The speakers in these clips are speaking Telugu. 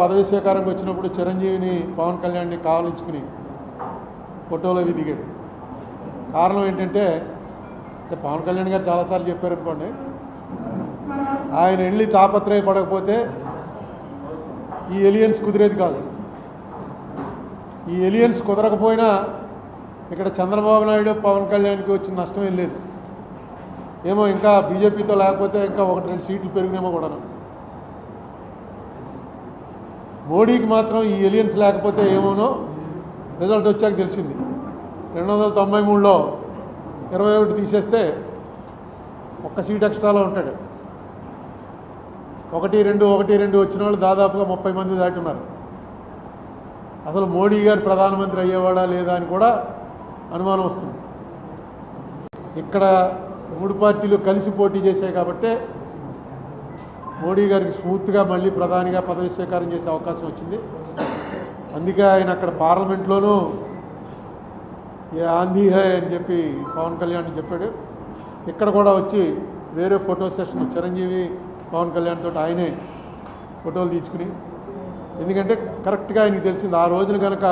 పదవి స్వీకారంకి వచ్చినప్పుడు చిరంజీవిని పవన్ కళ్యాణ్ని కావలించుకుని ఫోటోలోకి దిగాడు. కారణం ఏంటంటే అంటే పవన్ కళ్యాణ్ గారు చాలాసార్లు చెప్పారు అనుకోండి ఆయన వెళ్ళి తాపత్రయపడకపోతే ఈ ఎలియన్స్ కుదిరేది కాదు. ఈ ఎలియన్స్ కుదరకపోయినా ఇక్కడ చంద్రబాబు నాయుడు పవన్ కళ్యాణ్కి వచ్చిన నష్టం ఏం లేదు. ఏమో ఇంకా బీజేపీతో లేకపోతే ఇంకా ఒకటి రెండు సీట్లు పెరిగినేమో కూడా మోడీకి మాత్రం ఈ ఎలియన్స్ లేకపోతే ఏమోనో రిజల్ట్ వచ్చాక తెలిసింది. రెండు వందల తొంభై మూడులో ఇరవై ఒకటి తీసేస్తే ఒక్క సీట్ ఎక్స్ట్రాలో ఉంటాడు. ఒకటి రెండు ఒకటి రెండు వచ్చిన వాళ్ళు దాదాపుగా ముప్పై మంది దాటున్నారు. అసలు మోడీ గారు ప్రధానమంత్రి అయ్యేవాడా లేదా అని కూడా అనుమానం వస్తుంది. ఇక్కడ మూడు పార్టీలు కలిసి పోటీ చేశాయి కాబట్టే మోడీ గారికి స్మూత్గా మళ్ళీ ప్రధానిగా పదవి స్వీకారం చేసే అవకాశం వచ్చింది. అందుకే ఆయన అక్కడ పార్లమెంట్లోనూ ఏ ఆంధీ హై అని చెప్పి పవన్ కళ్యాణ్ చెప్పాడు. ఇక్కడ కూడా వచ్చి వేరే ఫోటో సెషన్ చిరంజీవి పవన్ కళ్యాణ్ తోటి ఆయనే ఫోటోలు తీసుకుని ఎందుకంటే కరెక్ట్గా ఆయనకి తెలిసింది ఆ రోజున కనుక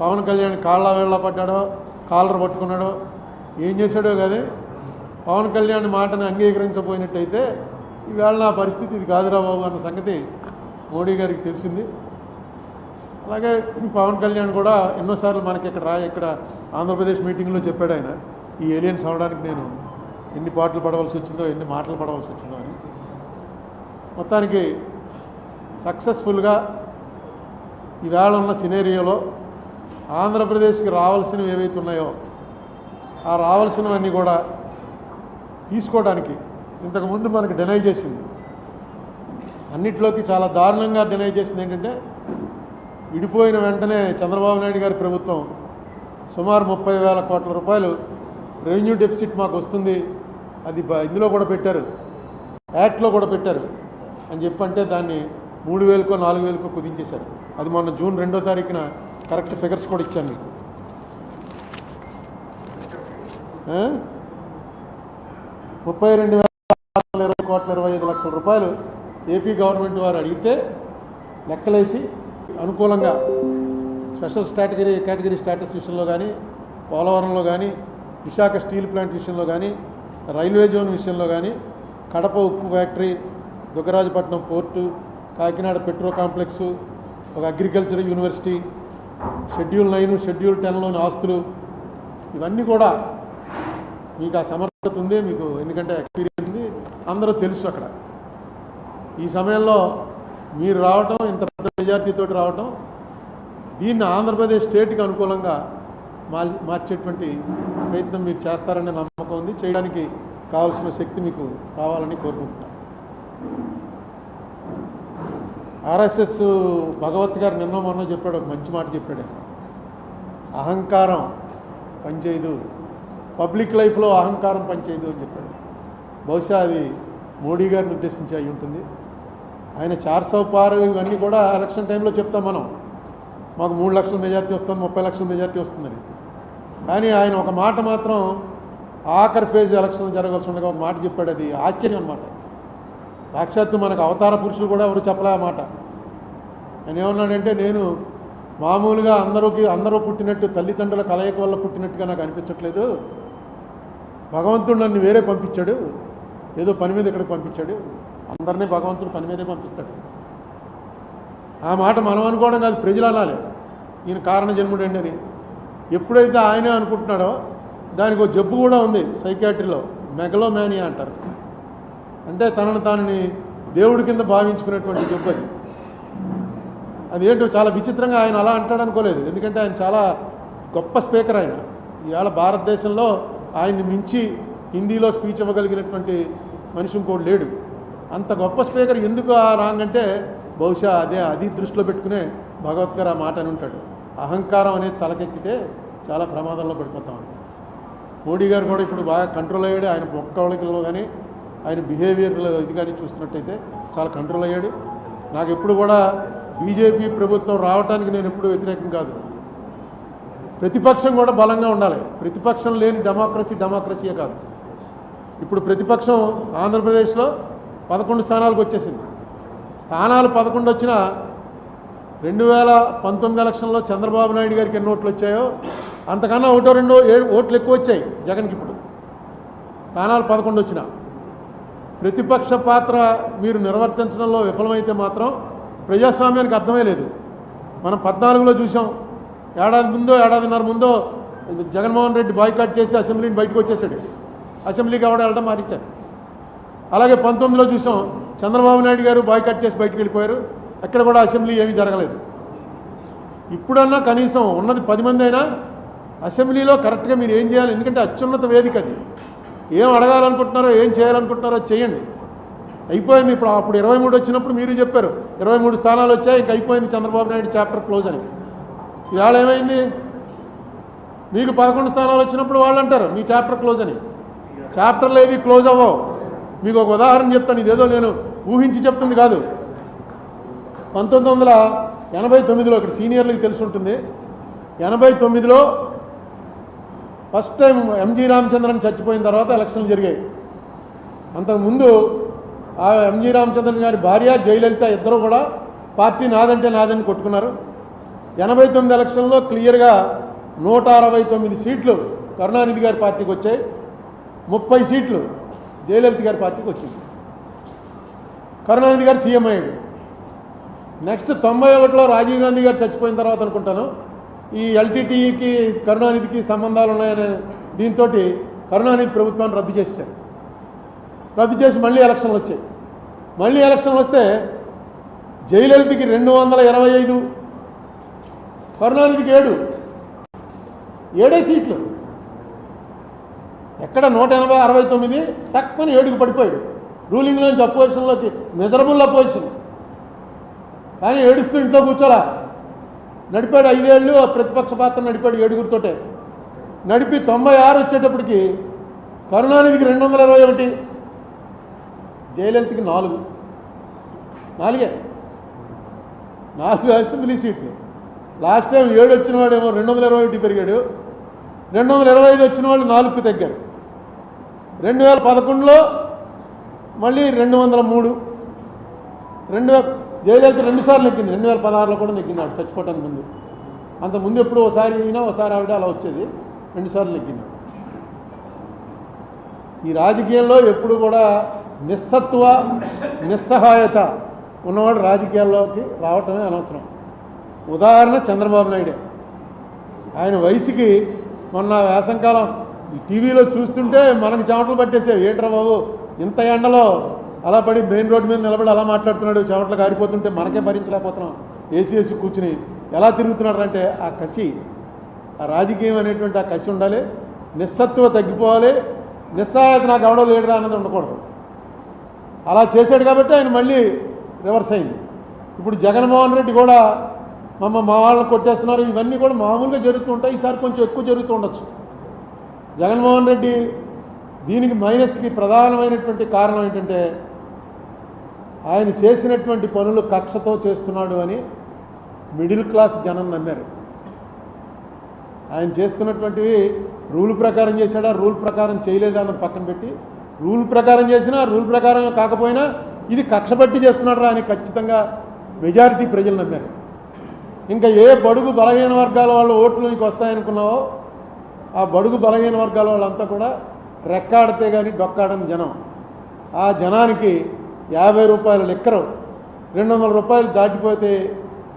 పవన్ కళ్యాణ్ కాళ్ళ వేళ్ళ పడ్డాడో కాలర్ పట్టుకున్నాడో ఏం చేశాడో కానీ పవన్ కళ్యాణ్ మాటను అంగీకరించబోయినట్టయితే ఈవేళ నా పరిస్థితి ఇది కాదురా బాబు అన్న సంగతి మోడీ గారికి తెలిసింది. అలాగే పవన్ కళ్యాణ్ కూడా ఎన్నోసార్లు మనకి ఇక్కడ రా ఇక్కడ ఆంధ్రప్రదేశ్ మీటింగ్లో చెప్పాడు ఆయన. ఈ ఏలియన్స్ అవడానికి నేను ఎన్ని పాటలు పడవలసి వచ్చిందో ఎన్ని మాటలు పడవలసి వచ్చిందో అని. మొత్తానికి సక్సెస్ఫుల్గా ఈవేళ ఉన్న సినేరియోలో ఆంధ్రప్రదేశ్కి రావాల్సినవి ఏవైతే ఉన్నాయో ఆ రావాల్సినవన్నీ కూడా తీసుకోవడానికి ఇంతకుముందు మనకు డినై చేసింది. అన్నిట్లోకి చాలా దారుణంగా డినై చేసింది ఏంటంటే విడిపోయిన వెంటనే చంద్రబాబు నాయుడు గారి ప్రభుత్వం సుమారు ముప్పై వేల కోట్ల రూపాయలు రెవెన్యూ డెఫిసిట్ మాకు వస్తుంది అది ఇందులో కూడా పెట్టారు. యాక్ట్లో కూడా పెట్టారు. అని చెప్పంటే దాన్ని మూడు వేలకో నాలుగు వేలకో కుదించేశారు. అది మొన్న జూన్ రెండో తారీఖున కరెక్ట్ ఫిగర్స్ కూడా ఇచ్చాను మీకు. ముప్పై రెండు వేల కోట్ల ఇరవై ఐదు లక్షల రూపాయలు ఏపీ గవర్నమెంట్ వారు అడిగితే లెక్కలేసి అనుకూలంగా స్పెషల్ స్టాటగిరీ కేటగిరీ స్టాటస్ విషయంలో కానీ పోలవరంలో కానీ విశాఖ స్టీల్ ప్లాంట్ విషయంలో కానీ రైల్వే జోన్ విషయంలో కానీ కడప ఉక్కు factory Dugarajapatnam port Kakinada petro complex ఒక agriculture university schedule nine schedule టెన్లోని ఆస్తులు ఇవన్నీ కూడా మీకు ఆ సమర్థత ఉంది మీకు ఎందుకంటే ఎక్స్పీరియన్స్ అందరూ తెలుసు అక్కడ. ఈ సమయంలో మీరు రావటం ఇంత పెద్ద మెజార్టీతో రావటం దీన్ని ఆంధ్రప్రదేశ్ స్టేట్కి అనుకూలంగా మార్చేటువంటి ప్రయత్నం మీరు చేస్తారనే నమ్మకం ఉంది. చేయడానికి కావాల్సిన శక్తి మీకు రావాలని కోరుకుంటున్నాను ఆర్ఎస్ఎస్ భగవత్ గారు నిన్న మొన్న చెప్పాడు ఒక మంచి మాట చెప్పాడు. అహంకారం పనిచేయదు. పబ్లిక్ లైఫ్లో అహంకారం పనిచేయదు అని చెప్పాడు. బహుశా అది మోడీ గారిని ఉద్దేశించి అయి ఉంటుంది. ఆయన చార్ పార్ ఇవన్నీ కూడా ఎలక్షన్ టైంలో చెప్తాం మనం. మాకు మూడు లక్షల మెజార్టీ వస్తుంది ముప్పై లక్షల మెజార్టీ వస్తుందని. కానీ ఆయన ఒక మాట మాత్రం ఆఖరి ఫేజ్ ఎలక్షన్ జరగాల్సి ఉండగా ఒక మాట చెప్పాడు. అది ఆశ్చర్యం అనమాట సాక్షాత్తు మనకు అవతార పురుషులు కూడా ఎవరు చెప్పలే ఆ మాట. ఆయన ఏమన్నాడంటే నేను మామూలుగా అందరూకి అందరూ పుట్టినట్టు తల్లిదండ్రుల కలయిక వల్ల పుట్టినట్టుగా నాకు అనిపించట్లేదు. భగవంతుడు నన్ను వేరే పంపించాడు. ఏదో పని మీద ఇక్కడికి పంపించాడు. అందరినీ భగవంతుడు పని మీదే పంపిస్తాడు. ఆ మాట మనం అనుకోవడం కాదు ప్రజలు అనాలి. ఈయన కారణ జన్ముడండి అని. ఎప్పుడైతే ఆయనే అనుకుంటున్నాడో దానికి ఒక జబ్బు కూడా ఉంది సైకాట్రీలో. మెగలోమానియా అంటారు. అంటే తనను తానని దేవుడి కింద భావించుకునేటువంటి జబ్బు అది. ఏంటో చాలా విచిత్రంగా ఆయన అలా అంటాడు అనుకోలేదు. ఎందుకంటే ఆయన చాలా గొప్ప స్పీకర్ ఆయన. ఇవాళ భారతదేశంలో ఆయన్ని మించి హిందీలో స్పీచ్ ఇవ్వగలిగినటువంటి మనిషి ఇంకోటి లేడు. అంత గొప్ప స్పీకర్ ఎందుకు ఆ రాంగ్ అంటే బహుశా అదే అది దృష్టిలో పెట్టుకునే భగవత్ ఆ మాట అని ఉంటాడు. అహంకారం అనేది తలకెక్కితే చాలా ప్రమాదంలో పడిపోతాం మోడీ గారు కూడా ఇప్పుడు బాగా కంట్రోల్ అయ్యాడు. ఆయన మొక్కవళికల్లో కానీ ఆయన బిహేవియర్లో ఇది కానీ చూస్తున్నట్టయితే చాలా కంట్రోల్ అయ్యాడు. నాకు ఎప్పుడు కూడా బీజేపీ ప్రభుత్వం రావడానికి నేను ఎప్పుడు వ్యతిరేకం కాదు. ప్రతిపక్షం కూడా బలంగా ఉండాలి. ప్రతిపక్షం లేని డెమోక్రసీ డెమోక్రసీయే కాదు. ఇప్పుడు ప్రతిపక్షం ఆంధ్రప్రదేశ్లో పదకొండు స్థానాలకు వచ్చేసింది. స్థానాలు పదకొండు వచ్చినా రెండు వేల పంతొమ్మిది ఎలక్షన్లో చంద్రబాబు నాయుడు గారికి ఎన్ని ఓట్లు వచ్చాయో అంతకన్నా ఒకటో రెండో ఏడు ఓట్లు ఎక్కువ వచ్చాయి జగన్కి ఇప్పుడు. స్థానాలు పదకొండు వచ్చిన. ప్రతిపక్ష పాత్ర మీరు నిర్వర్తించడంలో విఫలమైతే మాత్రం ప్రజాస్వామ్యానికి అర్థమే లేదు. మనం పద్నాలుగులో చూసాం. ఏడాది ముందో ఏడాదిన్నర ముందో జగన్మోహన్ రెడ్డి బాయ్కాట్ చేసి అసెంబ్లీని బయటకు వచ్చేసాడు అసెంబ్లీకి ఎవడ వెళ్ళడం మారించారు అలాగే పంతొమ్మిదిలో చూసాం చంద్రబాబు నాయుడు గారు బాయ్కట్ చేసి బయటకు వెళ్ళిపోయారు. అక్కడ కూడా అసెంబ్లీ ఏమీ జరగలేదు. ఇప్పుడన్నా కనీసం ఉన్నది పది మంది అయినా అసెంబ్లీలో కరెక్ట్గా మీరు ఏం చేయాలి? ఎందుకంటే అత్యున్నత వేదిక అది. ఏం అడగాలనుకుంటున్నారో ఏం చేయాలనుకుంటున్నారో చేయండి. అయిపోయింది ఇప్పుడు అప్పుడు ఇరవై మూడు వచ్చినప్పుడు మీరు చెప్పారు ఇరవై మూడు స్థానాలు వచ్చాయి ఇంక అయిపోయింది చంద్రబాబు నాయుడు చాప్టర్ క్లోజ్ అని. ఇవాళ ఏమైంది? మీకు పదకొండు స్థానాలు వచ్చినప్పుడు వాళ్ళు అంటారు మీ చాప్టర్ క్లోజ్ అని. చాప్టర్లు ఏవి క్లోజ్ అవ్వవు. మీకు ఒక ఉదాహరణ చెప్తాను. ఇదేదో నేను ఊహించి చెప్తుంది కాదు. పంతొమ్మిది వందల ఎనభై తొమ్మిదిలో ఇక్కడ సీనియర్లకు తెలిసి ఉంటుంది ఎనభై తొమ్మిదిలో ఫస్ట్ టైం ఎంజి రామచంద్రన్ చచ్చిపోయిన తర్వాత ఎలక్షన్లు జరిగాయి. అంతకుముందు ఆ ఎంజి రామచంద్రన్ గారి భార్య జయలలిత ఇద్దరు కూడా పార్టీ నాదంటే నాదని కొట్టుకున్నారు. ఎనభై తొమ్మిది ఎలక్షన్లో క్లియర్గా నూట అరవై తొమ్మిది సీట్లు కరుణానిధి గారి పార్టీకి వచ్చాయి. ముప్పై సీట్లు జయలలిత గారి పార్టీకి వచ్చింది. కరుణానిధి గారు సీఎం అయ్యాడు. నెక్స్ట్ తొంభై ఒకటిలో రాజీవ్ గాంధీ గారు చచ్చిపోయిన తర్వాత అనుకుంటాను ఈ ఎల్టీటీఈకి కరుణానిధికి సంబంధాలు ఉన్నాయనే దీంతో కరుణానిధి ప్రభుత్వాన్ని రద్దు చేశారు రద్దు చేసి మళ్ళీ ఎలక్షన్లు వచ్చాయి. మళ్ళీ ఎలక్షన్లు వస్తే జయలలితకి రెండు వందల ఇరవై ఐదు కరుణానిధికి ఏడు. ఏడే సీట్లు? ఎక్కడ నూట ఎనభై అరవై తొమ్మిది? తక్కువని ఏడుకు పడిపోయాడు. రూలింగ్లోంచి అపోజిషన్లోకి మెజరబుల్ అపోజిషన్ కానీ ఏడుస్తూ ఇంట్లో కూర్చోలా. నడిపాడు ఐదేళ్ళు ప్రతిపక్ష పాత్ర నడిపాడు ఏడుగురితోటే. నడిపి తొంభై ఆరు వచ్చేటప్పటికి కరుణానిధికి రెండు వందల ఇరవై ఒకటి జయలలితకి నాలుగు. నాలుగే. నాలుగు అసెంబ్లీ సీట్లు. లాస్ట్ టైం ఏడు వచ్చిన వాడేమో రెండు వందల ఇరవై ఒకటి పెరిగాడు. రెండు వందల ఇరవై ఐదు వచ్చిన వాళ్ళు నాలుగుకి తగ్గారు. రెండు వేల పదకొండులో మళ్ళీ రెండు వందల మూడు. రెండు వేల జయలలిత రెండుసార్లు నెక్కింది. రెండు వేల పదహారులో కూడా నెక్కింది. ఆవిడ చచ్చిపోవటానికి ముందు. అంత ముందు ఎప్పుడు ఒకసారి అయినా ఒకసారి ఆవిడ అలా వచ్చేది. రెండుసార్లు నెగ్గింది ఈ రాజకీయంలో ఎప్పుడు కూడా నిస్సత్వ నిస్సహాయత ఉన్నవాడు రాజకీయాల్లోకి రావటమే అనవసరం. ఉదాహరణ చంద్రబాబు నాయుడే. ఆయన వయసుకి మొన్న వేసంకాలం ఈ టీవీలో చూస్తుంటే మనకు చెమటలు పట్టేసేవి. ఏంట్రా బాబు? ఇంత ఎండలో అలా పడి మెయిన్ రోడ్డు మీద నిలబడి అలా మాట్లాడుతున్నాడు చెమటలు కారిపోతుంటే మనకే భరించలేకపోతున్నాం. ఏసీ ఏసీ కూర్చుని ఎలా తిరుగుతున్నాడు అంటే ఆ కసి ఆ రాజకీయం అనేటువంటి ఆ కసి ఉండాలి నిస్సత్వ తగ్గిపోవాలి నిస్సహాయత నాకు ఎవడో లేడురా అన్నది ఉండకూడదు. అలా చేశాడు కాబట్టి ఆయన మళ్ళీ రివర్స్ అయింది. ఇప్పుడు జగన్మోహన్ రెడ్డి కూడా మమ్మ మా వాళ్ళని కొట్టేస్తున్నారు. ఇవన్నీ కూడా మామూలుగా జరుగుతూ ఉంటాయి. ఈసారి కొంచెం ఎక్కువ జరుగుతూ ఉండొచ్చు. జగన్మోహన్ రెడ్డి దీనికి మైనస్కి ప్రధానమైనటువంటి కారణం ఏంటంటే ఆయన చేసినటువంటి పనులు కక్షతో చేస్తున్నాడు అని మిడిల్ క్లాస్ జనం నమ్మారు. ఆయన చేస్తున్నటువంటివి రూల్ ప్రకారం చేశాడా రూల్ ప్రకారం చేయలేదా అన్నది పక్కన పెట్టి రూల్ ప్రకారం చేసినా రూల్ ప్రకారం కాకపోయినా ఇది కక్ష పట్టి చేస్తున్నాడు అని ఖచ్చితంగా మెజారిటీ ప్రజలు నమ్మారు. ఇంకా ఏ బడుగు బలహీన వర్గాల వాళ్ళు ఓట్లు నీకు వస్తాయనుకున్నావో ఆ బడుగు బలహీన వర్గాల వాళ్ళంతా కూడా రెక్కాడితే కానీ డొక్కాడని జనం. ఆ జనానికి యాభై రూపాయల లెక్కరు రెండు వందల రూపాయలు దాటిపోతే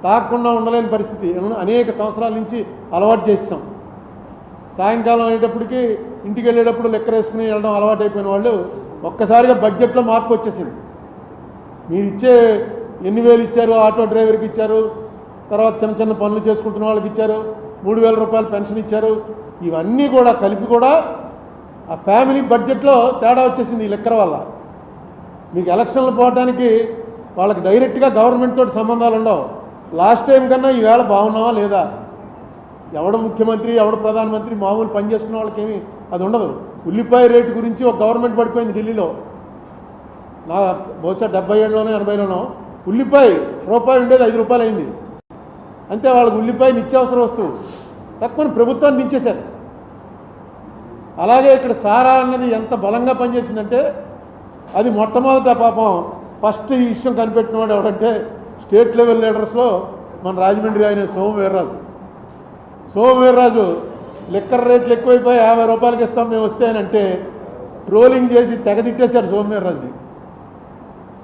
తాకుండా ఉండలేని పరిస్థితి. అనేక సంవత్సరాల నుంచి అలవాటు చేస్తాం సాయంకాలం అయ్యేటప్పటికి ఇంటికి వెళ్ళేటప్పుడు లెక్కర వేసుకుని వెళ్ళడం అలవాటు అయిపోయిన వాళ్ళు ఒక్కసారిగా బడ్జెట్లో మార్పు వచ్చేసింది. మీరు ఇచ్చే ఎన్ని వేలు ఇచ్చారు ఆటో డ్రైవర్కి ఇచ్చారు తర్వాత చిన్న చిన్న పనులు చేసుకుంటున్న వాళ్ళకి ఇచ్చారు మూడు వేల రూపాయలు పెన్షన్ ఇచ్చారు. ఇవన్నీ కూడా కలిపి కూడా ఆ ఫ్యామిలీ బడ్జెట్లో తేడా వచ్చేసింది ఈ లెక్కర వల్ల. మీకు ఎలక్షన్లు పోవడానికి వాళ్ళకి డైరెక్ట్గా గవర్నమెంట్ తోటి సంబంధాలు ఉండవు. లాస్ట్ టైం కన్నా ఈవేళ బాగున్నావా లేదా? ఎవడు ముఖ్యమంత్రి ఎవడు ప్రధానమంత్రి మామూలు పని చేసుకున్న వాళ్ళకేమి అది ఉండదు. ఉల్లిపాయ రేటు గురించి ఒక గవర్నమెంట్ పడిపోయింది ఢిల్లీలో. నా బహుశా డెబ్బై ఏడులోనో ఎనభైలోనో ఉల్లిపాయ రూపాయి ఉండేది ఐదు రూపాయలు అయింది అంతే వాళ్ళకి ఉల్లిపాయ నిత్యావసర వస్తువు. తక్కువని ప్రభుత్వాన్ని దించేశారు. అలాగే ఇక్కడ సారా అన్నది ఎంత బలంగా పనిచేసిందంటే అది మొట్టమొదట పాపం ఫస్ట్ ఈ విషయం కనిపెట్టినవాడు ఎవడంటే స్టేట్ లెవెల్ లీడర్స్లో మన రాజమండ్రి ఆయన సోమవీర్రాజు సోమవీర్రాజు లిక్కర్ రేట్లు ఎక్కువైపోయి యాభై రూపాయలకి ఇస్తాం మేము వస్తే అని అంటే ట్రోలింగ్ చేసి తెగ తిట్టేశారు సోమవీర్రాజుని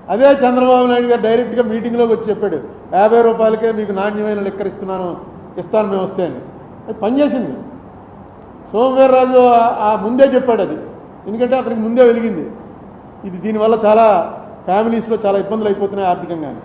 అదే చంద్రబాబు నాయుడు గారు డైరెక్ట్గా మీటింగ్లోకి వచ్చి చెప్పాడు యాభై రూపాయలకే మీకు నాణ్యమైన లెక్కర్ ఇస్తున్నాను ఇస్తాను మేము వస్తే అని. అది పనిచేసింది సోమవీర్రాజు ఆ- ఆ ముందే చెప్పాడు అది. ఎందుకంటే అతనికి ముందే వెలిగింది. ఇది దీనివల్ల చాలా ఫ్యామిలీస్లో చాలా ఇబ్బందులు అయిపోతున్నాయి ఆర్థికంగా